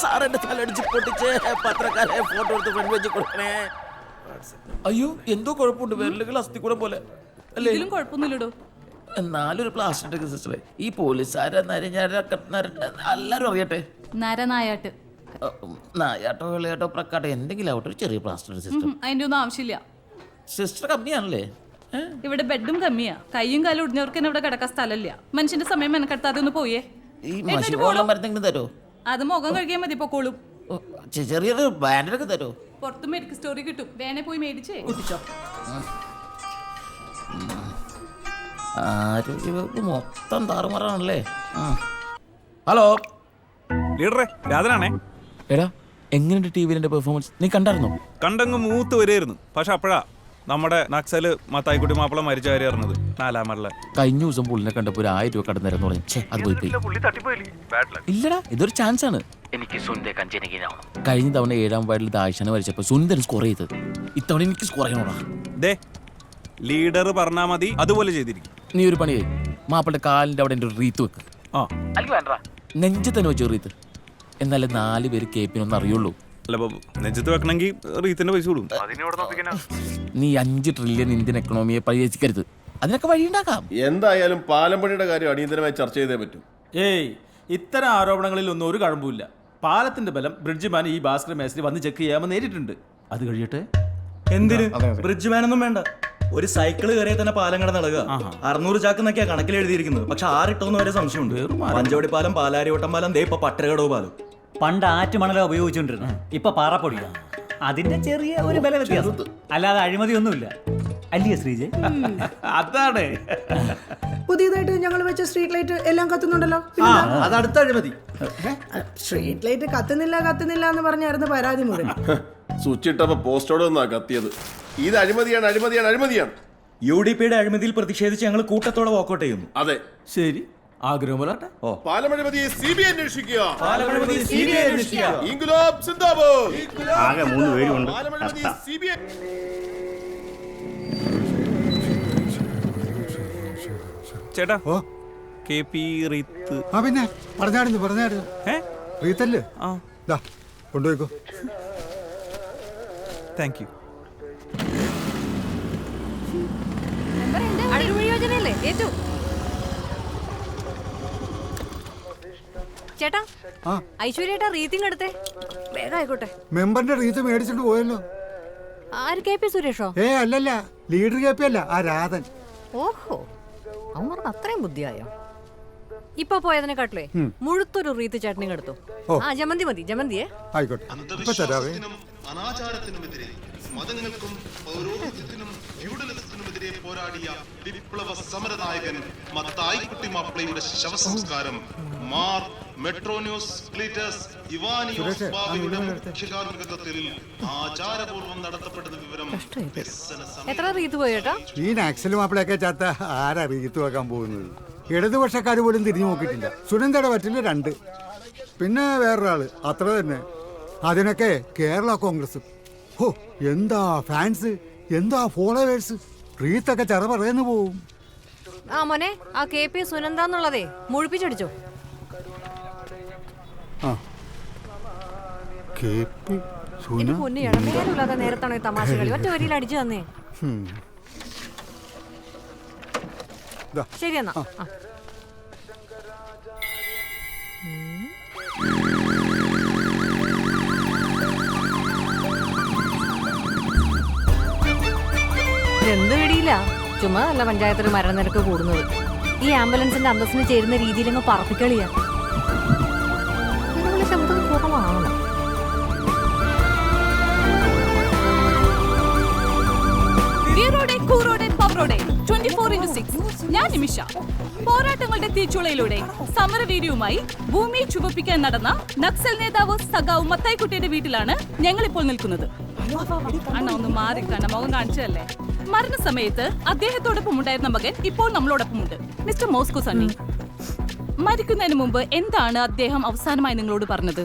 Sir എന്റെ തലടിച്ച് പൊട്ടിച്ച് പത്രക്കാരെ photo എടുത്ത് ഫ്രണ്ട് വെച്ച് കൊടുക്കണേ. അയ്യോ എന്തോ കുഴപ്പമുണ്ട്. വിരലുകൾ അസ്ഥിക്കൂടം പോലെ. അല്ലേ? ഇതിലും കുഴപ്പമൊന്നുമില്ലടോ. എന്നാലൊരു പ്ലാസ്റ്റിക് സിസ്റ്ററെ ഈ പോലീസുകാരെ എല്ലാരും അറിയട്ടെ? നരനായാട്ട്. നായാട്ടോ വിളയാട്ടോ പ്രക്കാട്ടോ എന്തെങ്കിലും ആവട്ടെ ഒരു ചെറിയ പ്ലാസ്റ്റർ സിസ്റ്റർ ഉം, അതിന്റെ ഒന്നും ആവശ്യമില്ല. സിസ്റ്റർ കമ്മിയാണല്ലേ? ഇവിടെ ബെഡും കമ്മിയാ. കയ്യും കാലും ഒടിഞ്ഞവർക്ക് ഇവിടെ കിടക്കാൻ സ്ഥലമില്ല. മനുഷ്യന്റെ സമയം മെനക്കെടുത്താതെ ഒന്ന് പോയേ. ഈ മഷി. വെള്ളം മരുന്നെങ്കിലും തരോ? അത് മുഖം കഴുകിയാൽ മതി പൊക്കോളും. ഓ, ചെ- ചെറിയൊരു ബാൻഡൊക്കെ തരോ? പുറത്ത് മെഡിക്കൽ സ്റ്റോറി കിട്ടും. വേനെ പോയി മേടിച്ചേ. കുട്ടിച്ചോ ആരോഗ്യവകുപ്പ് മൊത്തം താറുമാറാണല്ലേ. ഹലോ. ലീഡറെ രാധനാണേ. എടാ എങ്ങനെയുണ്ട് ടി വിയിലെ പെർഫോമൻസ് നീ കണ്ടായിരുന്നോ? കണ്ടങ്ങ് മൂത്ത് വരെയായിരുന്നു പക്ഷെ അപ്പോഴാ നമ്മുടെ നക്സൽ മത്തായിക്കുട്ടി മാപ്പിള മരിച്ച കാര്യം അറിഞ്ഞത്? നാലാമറിലെ കഴിഞ്ഞ ദിവസം പുള്ളിനെ കണ്ടപ്പോ ഒരു ആയിരം രൂപ കടന്നു പറഞ്ഞു. ഛെ, അത് പോയി പോയി. ഇല്ലടാ ഇതൊരു ചാൻസ് ആണ്. എനിക്ക് കഞ്ചനകീനാവണം. കഴിഞ്ഞ തവണ ഏഴാം വാർഡിൽ ദാഴ്ചന വരച്ചപ്പോ സുന്ദർ സ്കോർ ചെയ്തത് ഇത്തവണ എനിക്ക് സ്കോർ ചെയ്യണോടാ. ദേ ലീഡർ പറഞ്ഞാ മതി അതുപോലെ ചെയ്തിരിക്കും. നീ ഒരു പണി ചെയ്യ്. മാപ്പിളുടെ കാലിന്റെ അവിടെ എന്റെ ഒരു റീത്ത് വെക്ക്. ആ. നെഞ്ചു തന്നെ വെച്ചു റീത്ത് എന്നാലേ നാല് പേര് കേപ്പിനൊന്നും അറിയുള്ളൂ. അല്ല ഇപ്പൊ നെഞ്ചത്ത് വെക്കണമെങ്കിൽ റീത്തിന്റെ പൈസ കൊടുക്കും. നീ അഞ്ച് ട്രില്യൺ ഇന്ത്യൻ എക്കണോമിയെ പരിഹരിക്കരുത് അതിനൊക്കെ വഴിയുണ്ടാക്കാം എന്തായാലും പാലമ്പണിയുടെ കാര്യം അടിയന്തരമായി ചർച്ച ചെയ്തേ പറ്റൂ. ഏയ് ഇത്തരം ആരോപണങ്ങളിൽ ഒന്നും ഒരു കഴമ്പുമില്ല. പാലത്തിന്റെ ബലം ബ്രിഡ്ജ് മാൻ ഈ ഭാസ്കർ മേസ്ത്രി വന്ന് ചെക്ക് ചെയ്യാമെന്ന് നേരിട്ടുണ്ട്. അത് കഴിയട്ടെ? എന്തിന്? ബ്രിഡ്ജ് ഒന്നും വേണ്ട. ഒരു സൈക്കിൾ കയറിയ തന്നെ പാലം കട നടക്കുക. അറുന്നൂറ് ചാക്ക് എന്നൊക്കെയാ കണക്കിൽ എഴുതിയിരിക്കുന്നത് പക്ഷെ ആറിട്ടോന്ന് വരെ സംശയമുണ്ട് പഞ്ചവടി പാലം പാലാരിവട്ടം പാലം ദേ ഇപ്പൊ പട്ടരകടവ് പാലം. പണ്ട് ആറ്റുമണല ഉപയോഗിച്ചുകൊണ്ടിരുന്നു ഇപ്പൊ പാറപ്പൊടിയാ. അതിന്റെ ചെറിയ ഒരു ബല വ്യത്യാസം. അല്ലാതെ അഴിമതി ഒന്നുമില്ല അല്ലയോ ശ്രീജ അതാണ്. പുതിയതായിട്ട് ഞങ്ങൾ വെച്ച സ്ട്രീറ്റ് ലൈറ്റ് എല്ലാം കത്തുന്നുണ്ടല്ലോ? അത് അടുത്ത അഴിമതി. സ്ട്രീറ്റ് ലൈറ്റ് കത്തുന്നില്ല കത്തുന്നില്ല എന്ന് പറഞ്ഞായിരുന്നു പരാതി മുഴുവൻ സ്വിച്ച് ഇട്ടപ്പോ പോസ്റ്റോട് ഒന്നാ കത്തിയത്. ഇത് അഴിമതിയാണ് അഴിമതിയാണ് അഴിമതിയാണ്. യു ഡി പിയുടെ അഴിമതിയിൽ പ്രതിഷേധിച്ച് ഞങ്ങൾ കൂട്ടത്തോടെ വാക്കൗട്ട് ചെയ്യുന്നു. അതെ. ശരി. ആഗ്രഹം പോലാട്ടെ ഓ. പാലമഴിമതി സി ബി അന്വേഷിക്കുക. ഇൻകുലാബ് സിന്ദാബാദ്. ആകെ മൂന്ന് പേരുണ്ട് പാലമഴിമതി സി ബി ചേട്ടാ കെ പി റീത്ത്. ആ പിന്നെ. പറഞ്ഞായിരുന്നു പറഞ്ഞായിരുന്നു. ഏ? റീത്തല്ലേ? ആ. ദാ കൊണ്ടുപോയിക്കോ. താങ്ക് യു യോജനയല്ലേ? ഏറ്റവും. ചേട്ടാ ആ. ഐശ്വര്യേട്ടാ റീത്തിങ് എടുത്തേ. വേഗം ആയിക്കോട്ടെ മെമ്പറിന്റെ റീത്ത് മേടിച്ചിട്ട് പോയല്ലോ. ആര് കെ പി സുരേഷോ? ഏ അല്ലല്ല ലീഡർ കെ പി അല്ല ആ രാധൻ. ഓഹോ അവന്മാർക്ക് അത്രയും ബുദ്ധിയായോ? ഇപ്പൊ പോയതിനെക്കാട്ടിലേ മുഴുത്തൊരു റീത്ത് ചട്നിങ് എടുത്തു. ആ ജമന്തി മതി ജമന്തിയെ. ആയിക്കോട്ടെ. ഇപ്പൊ തരാവേ. അനാചാരത്തിനുമെതിരെ മതങ്ങൾക്കും പൗരോഹിത്യത്തിനും ഫ്യൂഡലിസത്തിനുമെതിരെ പോരാടിയ വിപ്ലവ സമരനായകൻ മത്തായിക്കുട്ടി മാപ്പിളയുടെ ശവസംസ്കാരം മാർ മെട്രോന്യൂസ് ക്ലീറ്റസ് ഇവാനിയോസ് സുരേഷേ, മുഖ്യകാർമ്മികത്വത്തിൽ ആചാരപൂർവം നടത്തപ്പെടുന്ന വിവരം എത്ര റീത്ത് പോയി ചേട്ടാ ഈ നാക്സൽ മാപ്പിളയൊക്കെ ചാത്ത ആരാ റീത്ത് വെക്കാൻ പോകുന്നത്? ഇടതുപക്ഷക്കാർ പോലും തിരിഞ്ഞു നോക്കിയിട്ടില്ല. സുനന്ദയുടെ പറ്റില്ല രണ്ട്. പിന്നെ വേറൊരാൾ അത്ര തന്നെ. അതിനൊക്കെ കേരള കോൺഗ്രസ്. ഓ എന്താ ഫാൻസ്? എന്താ ഫോളോവേഴ്സ്? റീത്തൊക്കെ ചെറ പറയുന്നു പോവും. ആ മോനെ ആ കെ പി സുനന്ദ എന്നുള്ളതേ മുഴിപ്പിച്ചടിച്ചോ? നേരത്താണോ ഈ തമാശ കളി? ഒറ്റ വരിയിൽ അടിച്ചു തന്നേ. ശരി എന്നാ. എന്ത് പിടിയില്ല ചുമ്മാ അല്ല പഞ്ചായത്തിൽ മരണനിരക്ക് കൂടുന്നത്. ഈ ആംബുലൻസിന്റെ അന്തസ്സിന് ചേരുന്ന രീതിയിൽ അങ്ങ് പറപ്പിക്കളിയാ. 24 into 6 ഞാൻ നിമിഷ. പോരാട്ടങ്ങളുടെ തീച്ചുളയിലൂടെ സമരവീര്യവുമായി ഭൂമി ചുവപ്പിക്കാൻ നടന്ന നക്സൽ നേതാവ് സഖാവ് മത്തായിക്കുട്ടിയുടെ വീട്ടിലാണ് ഞങ്ങൾ ഇപ്പോൾ നിൽക്കുന്നത്. അണ്ണ ഒന്ന് മാറി കണ്ണ മുഖം കാണിച്ചതല്ലേ? മരണസമയത്ത് അദ്ദേഹത്തോടൊപ്പം ഉണ്ടായിരുന്ന മകൻ ഇപ്പോൾ നമ്മളോടൊപ്പമുണ്ട്. മിസ്റ്റർ മോസ്കോ സണ്ണി മരിക്കുന്നതിന് മുമ്പ് എന്താണ് അദ്ദേഹം അവസാനമായി നിങ്ങളോട് പറഞ്ഞത്?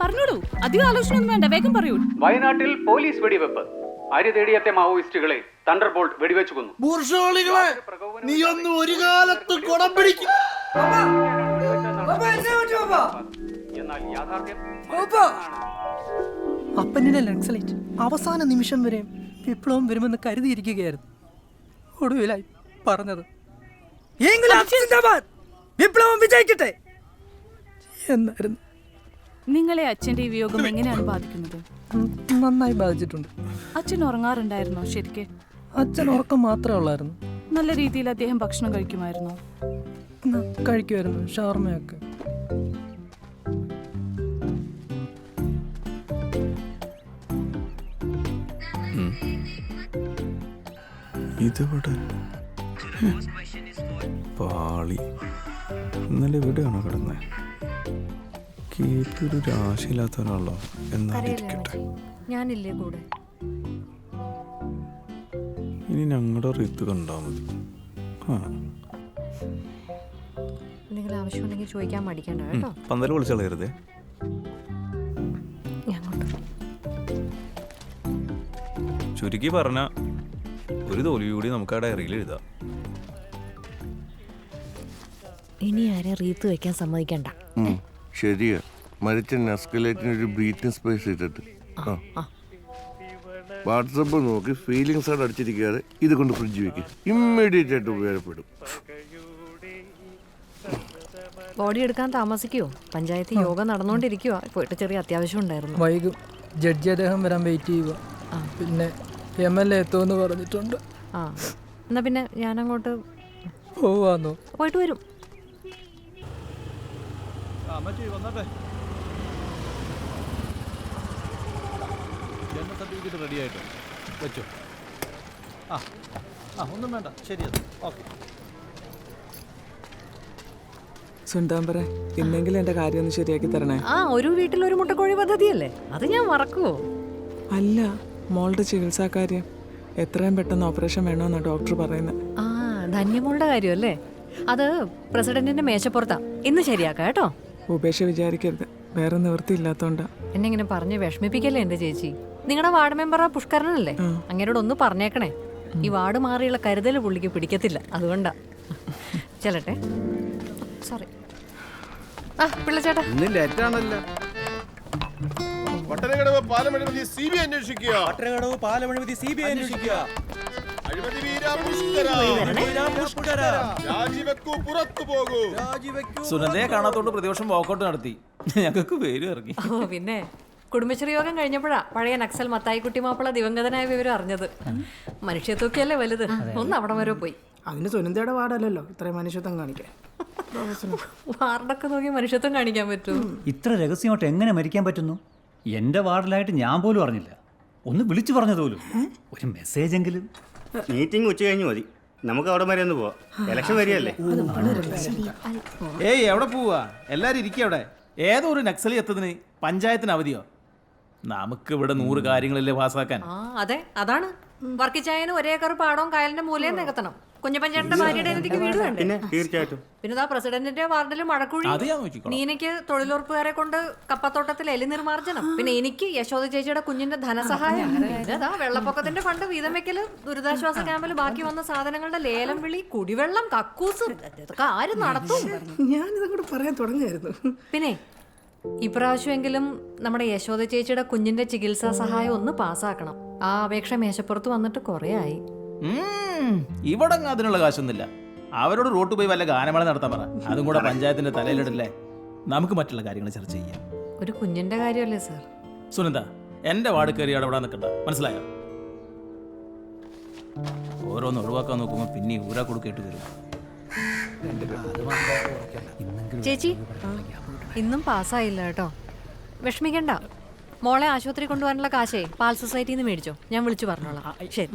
പറഞ്ഞോളൂ. അധികം ആലോചന ഒന്നും വേണ്ട. വേഗം പറയൂ. വയനാട്ടിൽ പോലീസ് വെടിവെപ്പ്. അരി തേടിയെത്തിയ മാവോയിസ്റ്റുകളെ തണ്ടർ ബോൾട്ട് വെടിവെച്ചു കൊന്നു ബൂർഷോളികളെ നീ ഒന്ന് ഒരു കാലത്ത് കുടം പിടിക്കും. എന്നാൽ യാഥാർത്ഥ്യം അപ്പനിലെ നക്സലൈറ്റ് അവസാന നിമിഷം വരെ വിപ്ലവം വരുമെന്ന് കരുതിയിരിക്കുകയായിരുന്നു. ഒടുവിലായി പറഞ്ഞത് "ഇൻക്ലാബ് സിന്ദാബാദ്! വിപ്ലവം വിജയിക്കട്ടെ എന്നായിരുന്നു. നിങ്ങളെ അച്ഛന്റെ ഈ വിയോഗം എങ്ങനെയാണ് ബാധിക്കുന്നത്? നന്നായി ബാധിച്ചിട്ടുണ്ട്. അച്ഛൻ ഉറങ്ങാറുണ്ടായിരുന്നോ? ശരിക്ക്. അച്ഛൻ ഉറക്കം മാത്രമേ ഉള്ളായിരുന്നു. നല്ല രീതിയിൽ അദ്ദേഹം ഭക്ഷണം കഴിക്കുമായിരുന്നോ? കഴിക്കുമായിരുന്നു ഷവർമയൊക്കെ. ഇതിവിടെ? പാളി. ഇന്നലെ ഇവിടെയാണോ കിടന്നത് കേട്ടൊരു ഒരാളോ എന്നാലിരിക്കട്ടെ ഞാനില്ലേ കൂടെ? ഇനി ഞങ്ങളുടെ റിത്ത് കണ്ടാ മതി. ആ. എന്തെങ്കിലും ആവശ്യമുണ്ടെങ്കിൽ ചോദിക്കാൻ മടിക്കണ്ട കേട്ടോ. ചുരുക്കി പറഞ്ഞ ഒരു തോൽവി കൂടി നമുക്ക് ആ ഡയറിയിൽ എഴുതാം. ഇനി ആരെ റീത്ത് വെക്കാൻ സമ്മതിക്കണ്ട. ശരിയാ. മരിച്ച നസ്കലേറ്റിന് ഒരു ബ്രീത്തിങ് സ്പേസ് ഇട്ടിട്ട്. ആ. വാട്സപ്പ് നോക്കി ഫീലിങ്സ് ആണ് അടിച്ചിരിക്കാതെ ഇത് കൊണ്ട് ഫ്രിഡ്ജ് വെക്കും. ഇമ്മീഡിയറ്റ് ആയിട്ട് ഉപകാരപ്പെടും. ബോഡി എടുക്കാൻ താമസിക്കുവോ? പഞ്ചായത്ത് യോഗം നടന്നുകൊണ്ടിരിക്കുവോ പോയിട്ട് ചെറിയ അത്യാവശ്യം ഉണ്ടായിരുന്നു. വൈകും. ജഡ്ജി അദ്ദേഹം വരാൻ വെയിറ്റ് ചെയ്യുക പിന്നെ എം എൽ എ എത്തുമെന്ന് പറഞ്ഞിട്ടുണ്ട്. ആ. എന്നാ പിന്നെ ഞാനങ്ങോട്ട് പോവാന്നോ? പോയിട്ട് വരും. ജന്മ സർട്ടിഫിക്കറ്റ് റെഡി ആയിട്ട് വെച്ചോ. ആ ആ ഒന്നും വേണ്ട. ശരി അത്. ഓക്കെ സുണ്ടാമ്പറ ഇന്നെങ്കിലും എന്റെ കാര്യം ഒന്ന് ശരിയാക്കി തരണേ. ആ ഒരു വീട്ടിൽ ഒരു മുട്ടക്കോഴി പദ്ധതിയല്ലേ? അത് ഞാൻ മറക്കുവോ? അല്ല മോളുടെ ചികിത്സാ കാര്യം. എത്രയും പെട്ടെന്ന് ഓപ്പറേഷൻ വേണമെന്നാ ഡോക്ടർ പറയുന്നത് ആ ധന്യമോളുടെ കാര്യമല്ലേ? അത് പ്രസിഡന്റിന്റെ മേശപ്പുറത്താ. ഇന്ന് ശരിയാക്കാം കേട്ടോ. ഉപേക്ഷ വിചാരിക്കരുത്. വേറെ നിവൃത്തിയില്ലാത്തോണ്ടാ. എന്നെ ഇങ്ങനെ പറഞ്ഞ് വിഷമിപ്പിക്കല്ലേ എന്റെ ചേച്ചി? നിങ്ങളുടെ വാർഡ് മെമ്പർ ആ പുഷ്കരനല്ലേ? അങ്ങനോട് ഒന്ന് പറഞ്ഞേക്കണേ. ഈ വാർഡ് മാറിയുള്ള കരുതൽ പുള്ളിക്ക് പിടിക്കത്തില്ല. അതുകൊണ്ടാ. ചെല്ലട്ടെ. സോറി ആ പിള്ളച്ചേട്ടാ. പട്ടണകടവ് പാലം അഴിമതി സി ബി അന്വേഷിക്കുക. പട്ടണകടവ് സി ബി അന്വേഷിക്കുക. സുനന്ദയെ കാണാത്തോണ്ട് പ്രതിപക്ഷം വാക്കൗട്ട് നടത്തി. ഞങ്ങൾക്ക് പേര് ഇറങ്ങി. ഓ പിന്നെ? കുടുംബശ്രീ യോഗം കഴിഞ്ഞപ്പോഴാ പഴയ നക്സൽ മത്തായിക്കുട്ടി മാപ്പിള ദിവംഗതനായ വിവരം അറിഞ്ഞത്. മനുഷ്യത്വക്കല്ലേ വലുത്? ഒന്ന് അവിടെ വരെ പോയി. അതിന് സുനന്ദയുടെ വാർഡല്ലല്ലോ. ഇത്രയും മനുഷ്യത്വം കാണിക്കാൻ. വാർഡൊക്കെ നോക്കി മനുഷ്യത്വം കാണിക്കാൻ പറ്റും ഇത്ര രഹസ്യമായിട്ട് എങ്ങനെ മരിക്കാൻ പറ്റുന്നു? എന്റെ വാർഡിലായിട്ട് ഞാൻ പോലും അറിഞ്ഞില്ല. ഒന്ന് വിളിച്ചു പറഞ്ഞത് പോലും. ഒരു മെസ്സേജ് എങ്കിലും മീറ്റിംഗ് ഉച്ച കഴിഞ്ഞ് മതി. നമുക്ക് അവിടെ വരെ ഒന്ന് പോവാം. ഇലക്ഷൻ വരികയല്ലേ? ഏയ് എവിടെ പോവാ? എല്ലാരും ഇരിക്കവിടെ അവിടെ. ഏതോ ഒരു നക്സലി എത്തതിന് പഞ്ചായത്തിന് അവധിയോ? നമുക്ക് ഇവിടെ നൂറ് കാര്യങ്ങളല്ലേ പാസ്സാക്കാൻ. ആ അതെ അതാണ്. വർക്കിച്ചായന് ഒരേ ഏക്കർ പാടവും കായലിന്റെ മൂലയും നികത്തണം. കുഞ്ഞപ്പഞ്ചേട്ടന്റെ ഭാര്യയുടെ എനിക്ക് വീട് വേണ്ടേ പിന്നെ തീർച്ചയായിട്ടും. പിന്നെ ഇതാ പ്രസിഡന്റിന്റെ വാർഡിൽ മഴക്കുഴി അത് ഞാൻ നോക്കിക്കോളാം നീനയ്ക്ക് തൊഴിലുറപ്പുകാരെ കൊണ്ട് കപ്പത്തോട്ടത്തിൽ എലി നിർമാർജനം പിന്നെ എനിക്ക് യശോദ ചേച്ചിയുടെ കുഞ്ഞിന്റെ ധനസഹായം. പിന്നെ ദാ വെള്ളപ്പൊക്കത്തിന്റെ ഫണ്ട് വീതം വെക്കൽ ദുരിതാശ്വാസ ക്യാമ്പിൽ ബാക്കി വന്ന സാധനങ്ങളുടെ ലേലം വിളി കുടിവെള്ളം കക്കൂസ് ഇതൊക്കെ ആര് നടത്തും? ഞാനിതങ്ങോട്ട് പറയാൻ തുടങ്ങായിരുന്നു പിന്നെ ഇപ്രാവശ്യമെങ്കിലും നമ്മുടെ യശോദ ചേച്ചിയുടെ കുഞ്ഞിന്റെ ചികിത്സാ സഹായം ഒന്ന് പാസ്സാക്കണം. ആ അപേക്ഷ മേശപ്പുറത്ത് വന്നിട്ട് കൊറേ ആയി. ഇവിടെ അതിനുള്ള കാശൊന്നുമില്ല. അവരോട് റോട്ട് പോയി വല്ല ഗാനമേള നടത്താൻ പറ. അതും കൂടെ പഞ്ചായത്തിന്റെ തലയിലിടല്ലേ. നമുക്ക് മറ്റുള്ള കാര്യങ്ങൾ ചർച്ച ചെയ്യാം. ഒരു കുഞ്ഞിന്റെ കാര്യമല്ലേ സാർ? സുനന്ദ എന്റെ വാർഡ് കയറി അവിടെ നിൽക്കണ്ട. മനസ്സിലായോ? ഓരോന്ന് ഒഴിവാക്കാൻ നോക്കുമ്പോൾ പിന്നെ ഊരാ കൊടുക്കേട്ട് വരും. ചേച്ചി ഇന്നും പാസ്സായില്ല കേട്ടോ. വിഷമിക്കണ്ട. മോളെ ആശുപത്രി കൊണ്ടുപോകാനുള്ള കാശേ പാൽ സൊസൈറ്റിയിൽ നിന്ന് മേടിച്ചോ. ഞാൻ വിളിച്ചു പറഞ്ഞോളാം. ശരി.